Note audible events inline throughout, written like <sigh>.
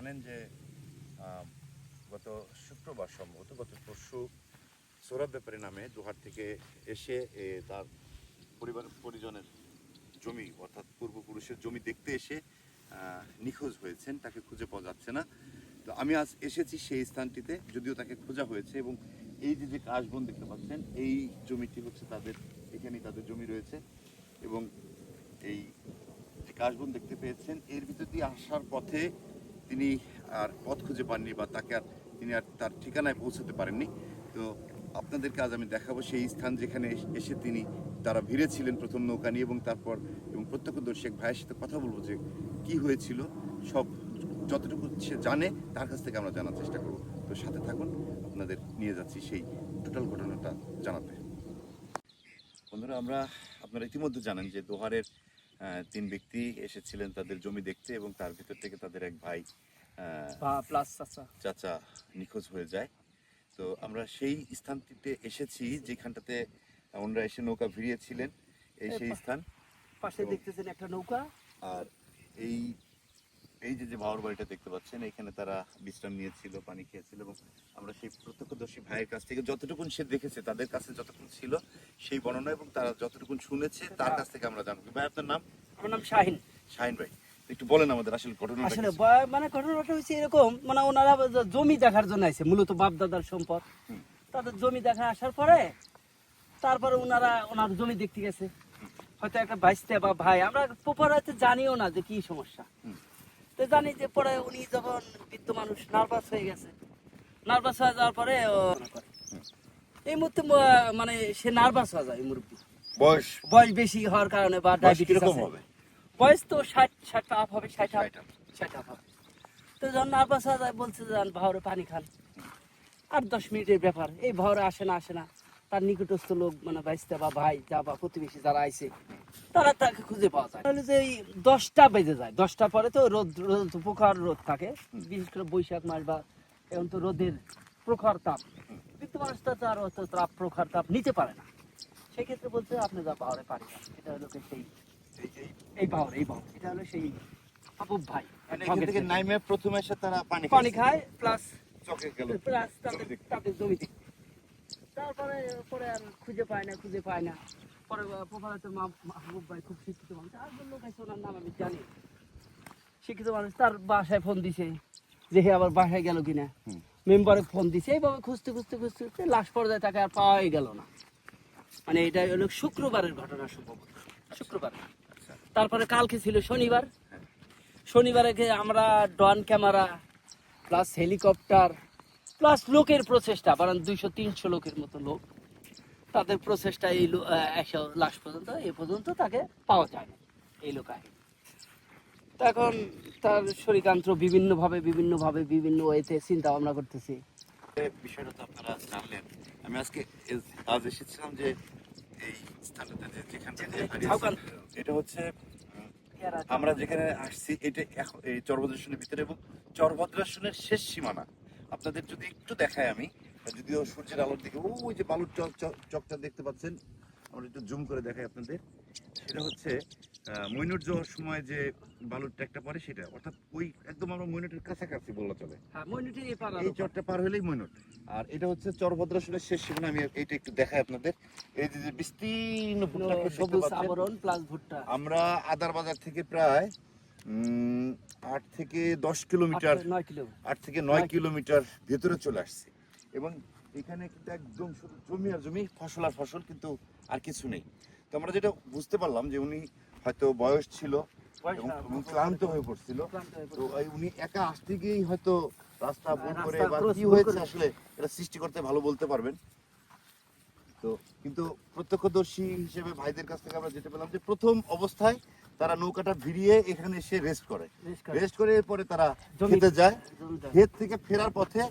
জানেন যে গত শুক্রবার সম্ভবত, গত পরশু সৌরভ ব্যাপারী নামে দুহার থেকে এসে তার পরিবার, পরিজনের জমি, অর্থাৎ পূর্বপুরুষের জমি দেখতে এসে নিখোঁজ হয়েছেন। তাকে খুঁজে পাওয়া যাচ্ছে না। তো আমি আজ এসেছি সেই স্থানটিতে, যদিও তাকে খোঁজা হয়েছে এবং এই যে যে কাশবন দেখতে পাচ্ছেন, এই জমিটি হচ্ছে তাদের, এখানেই তাদের জমি রয়েছে এবং এই যে কাশবন দেখতে পেয়েছেন, এর ভিতর দিয়ে আসার পথে তিনি আর পথ খুঁজে পাননি বা তাকে আর তিনি আর তার ঠিকানায় পৌঁছাতে পারেননি। তো আপনাদেরকে আজ আমি দেখাবো সেই স্থান যেখানে এসে তিনি তারা ভিড়ে ছিলেন প্রথম নৌকা নিয়ে এবং তারপর এবং প্রত্যক্ষদর্শী এক ভাইয়ের সাথে কথা বলব যে কি হয়েছিল। সব যতটুকু সে জানে তার কাছ থেকে আমরা জানার চেষ্টা করব। তো সাথে থাকুন, আপনাদের নিয়ে যাচ্ছি সেই টোটাল ঘটনাটা জানাতে। বন্ধুরা, আমরা আপনারা ইতিমধ্যে জানেন যে দোহারের তিন ব্যক্তি এসেছিলেন তাদের জমি দেখতে এবং তার ভিতর থেকে তাদের এক ভাই প্লাস চাচা চাচা নিখোঁজ হয়ে যায়। তো আমরা সেই স্থানটিতে এসেছি যেখানটাতে ওনারা এসে নৌকা ভিড়িয়েছিলেন। এই সেই স্থান। পাশে দেখতেছেন একটা নৌকা। আর এই এই যে যে ভাওয়ার বাড়িটা দেখতে পাচ্ছেন এখানে তারা বিশ্রাম নিয়েছিল পানি খেয়েছিল এবং আমরা সেই প্রত্যক্ষদর্শী ভাইয়ের কাছ থেকে যতটুকুন সে দেখেছে তাদের কাছে যতটুকু ছিল সেই বর্ণনা এবং তারা যতটুকুন শুনেছে তার কাছ থেকে আমরা জানব। ভাই আপনার নাম? আমার নাম শাহিন। শাহিন ভাই। একটু বলেন আমাদের আসলে ঘটনাটা আসলে মানে ঘটনাটা হচ্ছে এরকম মানে ওনারা জমি দেখার জন্য মূলত বাপ দাদার সম্পদ তাদের জমি দেখা আসার পরে তারপরে ওনারা ওনার জমি দেখতে গেছে। হয়তো একটা ভাইস্তে বা ভাই আমরা প্রপার হয়তো জানিও না যে কি সমস্যা। তো জানি যে পরে উনি যখন বৃদ্ধ মানুষ নার্ভাস হয়ে গেছে নার্ভাস হয়ে যাওয়ার পরে এই মুহূর্তে মানে সে নার্ভাস হয়ে যায় মুরব্বী। বয়স? বয়স বেশি হওয়ার কারণে বা ডায়াবেটিস হবে? বয়স তো ষাট ষাট আপ হবে ষাট আপ ষাট আপ হবে। তো যখন যায় বলছে যান ভাওরে পানি খান। আর দশ মিনিটের ব্যাপার। এই ভাওরে আসে না আসে না। তার নিকটস্থ লোক মানে বাইসতে বা ভাই যা বা প্রতিবেশী যারা আইছে তারা তাকে খুঁজে পাওয়া যায়। তাহলে যে এই দশটা বেজে যায় দশটা পরে তো রোদ রোদ প্রখর রোদ থাকে। বিশেষ করে বৈশাখ মাস বা এখন তো রোদের প্রখর তাপ। বৃদ্ধ মানুষটা তো আর অত তাপ প্রখর তাপ নিতে পারে না। সেক্ষেত্রে বলছে আপনি যা পাহাড়ে পানি খান। এটা হলো সেই এই- পাওয়ার এই পাওয়ার। এটা হলো সেই আবুব ভাই মানে এখান থেকে নাইমে প্রথমে এসে তারা পানি পানি খায়। প্লাস চকে গেল প্লাস তাদের তাদের জমিতে। তারপরে পরে আর খুঁজে পায় না খুঁজে পায় না। পরে মাহবুব ভাই খুব শিক্ষিত মানুষ। আর ওনার নাম আমি জানি শিক্ষিত মানুষ তার বাসায় ফোন দিছে যে হে আবার বাসায় গেল কিনা। মেম্বারে ফোন দিছে। এইভাবে খুঁজতে খুঁজতে খুঁজতে খুঁজতে লাশ পর্যায়ে তাকে আর পাওয়াই গেল না। মানে এটা হলো শুক্রবারের ঘটনা সম্ভবত। শুক্রবার। তারপরে কালকে ছিল শনিবার। শনিবারে গিয়ে আমরা drone camera plus helicopter plus লোকের প্রচেষ্টা কারণ দুইশো তিনশো লোকের মতো লোক। তাদের প্রচেষ্টা এই একশো লাশ পর্যন্ত এ পর্যন্ত তাকে পাওয়া যায় না এই লোকায় তখন তার শরীরান্ত্র বিভিন্নভাবে বিভিন্নভাবে বিভিন্ন ওয়েতে চিন্তা ভাবনা করতেছি বিষয়টা তো আপনারা জানলেন। আমি আজকে আজ এসেছিলাম যে এই স্থানটাতে যে যেখানটাতে এটা হচ্ছে আমরা যেখানে আসছি, এটা এই চরভদ্রাসনের ভিতরে এবং চরভদ্রাসনের শেষ সীমানা। আপনাদের যদি একটু দেখায় আমি, যদিও সূর্যের আলোর দিকে, ওই যে বালুর চক- চকটা দেখতে পাচ্ছেন, আমরা একটু জুম করে দেখাই আপনাদের। সেটা হচ্ছে আহ, মইনুট যাওয়ার সময় যে বালুর ট্যাগটা পড়ে সেটা অর্থাৎ ওই একদম আমরা মইনুটের কাছাকাছি বলা চলে। হ্যাঁ এই চরটা পার হলেই মইনুট আর এটা হচ্ছে চরভদ্রাসনের শেষ সীমানা আমি এইটা একটু দেখাই আপনাদের। এই যে যে বিস্তীর্ণ ভুট্টা সবুজ আবরণ প্লাস ভুট্টা। আমরা আদার বাজার থেকে প্রায় আট থেকে দশ কিলোমিটার আট- থেকে নয় কিলোমিটার ভেতরে চলে আসছি। এবং এখানে কিন্তু একদম জমি আর জমি ফসল আর ফসল কিন্তু আর কিছু নেই। তো আমরা যেটা বুঝতে পারলাম যে উনি হয়তো বয়স ছিল এবং ক্লান্ত হয়ে পড়ছিল। তো উনি একা আসতে গিয়েই হয়তো রাস্তা ভুল করে বা কি হয়েছে আসলে এটা সৃষ্টি করতে ভালো বলতে পারবেন। তো কিন্তু প্রত্যক্ষদর্শী হিসেবে ভাইদের কাছ থেকে আমরা যেতে পেলাম যে প্রথম অবস্থায় তারা নৌকাটা ভিড়িয়ে এখানে এসে রেস্ট করে। রেস্ট করে। এরপরে তারা খেতে যায়। ক্ষেত থেকে ফেরার পথে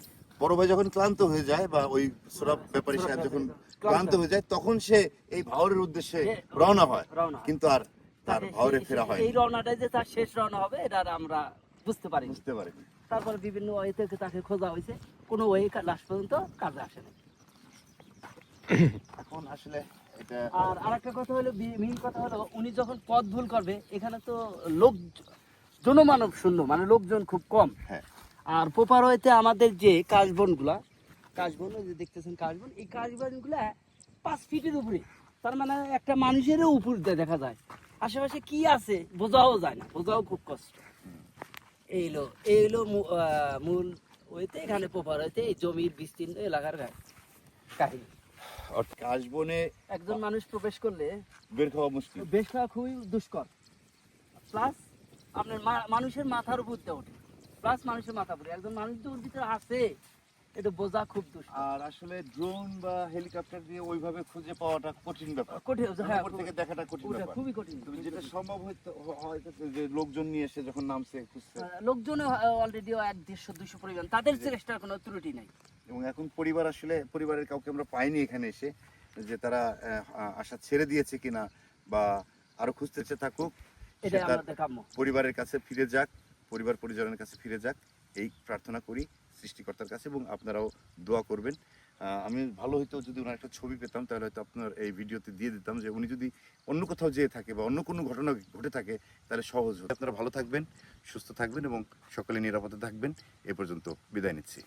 বড় ভাই যখন ক্লান্ত হয়ে যায় বা ওই সোরাব ব্যাপারী সাহেব যখন ক্লান্ত। হয়ে যায় তখন সে এই ভাওরের উদ্দেশ্যে রওনা হয়। কিন্তু আর তার <laughs> ভাওরে ফেরা হয় এই রওনাটাই যে তার শেষ রওনা হবে এটা আমরা বুঝতে পারি বুঝতে পারে তারপরে বিভিন্ন ওয়ে থেকে তাকে খোঁজা হয়েছে। কোনো ওয়ে লাস্ট পর্যন্ত কাজে আসেনি। <coughs> এখন আসলে আর আরেকটা কথা হলো মেইন কথা হলো উনি যখন পথ ভুল করবে এখানে তো লোক জনমানব শূন্য মানে লোকজন খুব কম। হ্যাঁ। আর পোপার হইতে আমাদের যে কাশবনগুলা কাশবন যে দেখতেছেন কাশবন এই কাশবনগুলা পাঁচ ফিটের উপরে। তার মানে একটা মানুষেরও উপর দেখা যায়। আশেপাশে কি আছে বোঝাও যায় না বোঝাও খুব কষ্ট। এইলো আহ, মূল ওইতে এখানে পোপার হইতে এই জমির বিস্তীর্ণ এলাকার কাহিনী। কাশবনে একজন মানুষ প্রবেশ করলে বের খাওয়া মুশকিল। বেশ করা খুবই দুষ্কর। প্লাস আপনার মানুষের মাথার উপর ওঠে। প্লাস মানুষের মাথা উপরে একজন মানুষ তো ওর ভিতরে আছে এটা বোঝা খুব দুষ্কর আর আসলে ড্রোন বা হেলিকপ্টার দিয়ে ওইভাবে খুঁজে পাওয়াটা কঠিন ব্যাপার। কঠিন হ্যাঁ থেকে দেখাটা কঠিন ব্যাপার। খুবই কঠিন। তবে যেটা সম্ভব হয়তো হয়তো যে লোকজন নিয়ে এসে যখন নামছে খুঁজছে। লোকজন অলরেডি এক দেড়শো দুশো পরিমাণ। তাদের চেষ্টার কোনো ত্রুটি নাই। এবং এখন পরিবার আসলে পরিবারের কাউকে আমরা পাইনি এখানে এসে যে তারা আশা ছেড়ে দিয়েছে কিনা বা আরও খুঁজতেছে থাকুক সে আমাদের কাম্য। পরিবারের কাছে ফিরে যাক পরিবার পরিজনের কাছে ফিরে যাক এই প্রার্থনা করি। সৃষ্টিকর্তার কাছে এবং আপনারাও দোয়া করবেন। আমি ভালো হইতো যদি ওনার একটা ছবি পেতাম, তাহলে হয়তো আপনার এই ভিডিওতে দিয়ে দিতাম যে উনি যদি অন্য কোথাও যেয়ে থাকে বা অন্য কোনো ঘটনা ঘটে থাকে, তাহলে সহজ হতো। আপনারা ভালো থাকবেন, সুস্থ থাকবেন এবং সকলে নিরাপদে থাকবেন। এ পর্যন্ত বিদায় নিচ্ছি।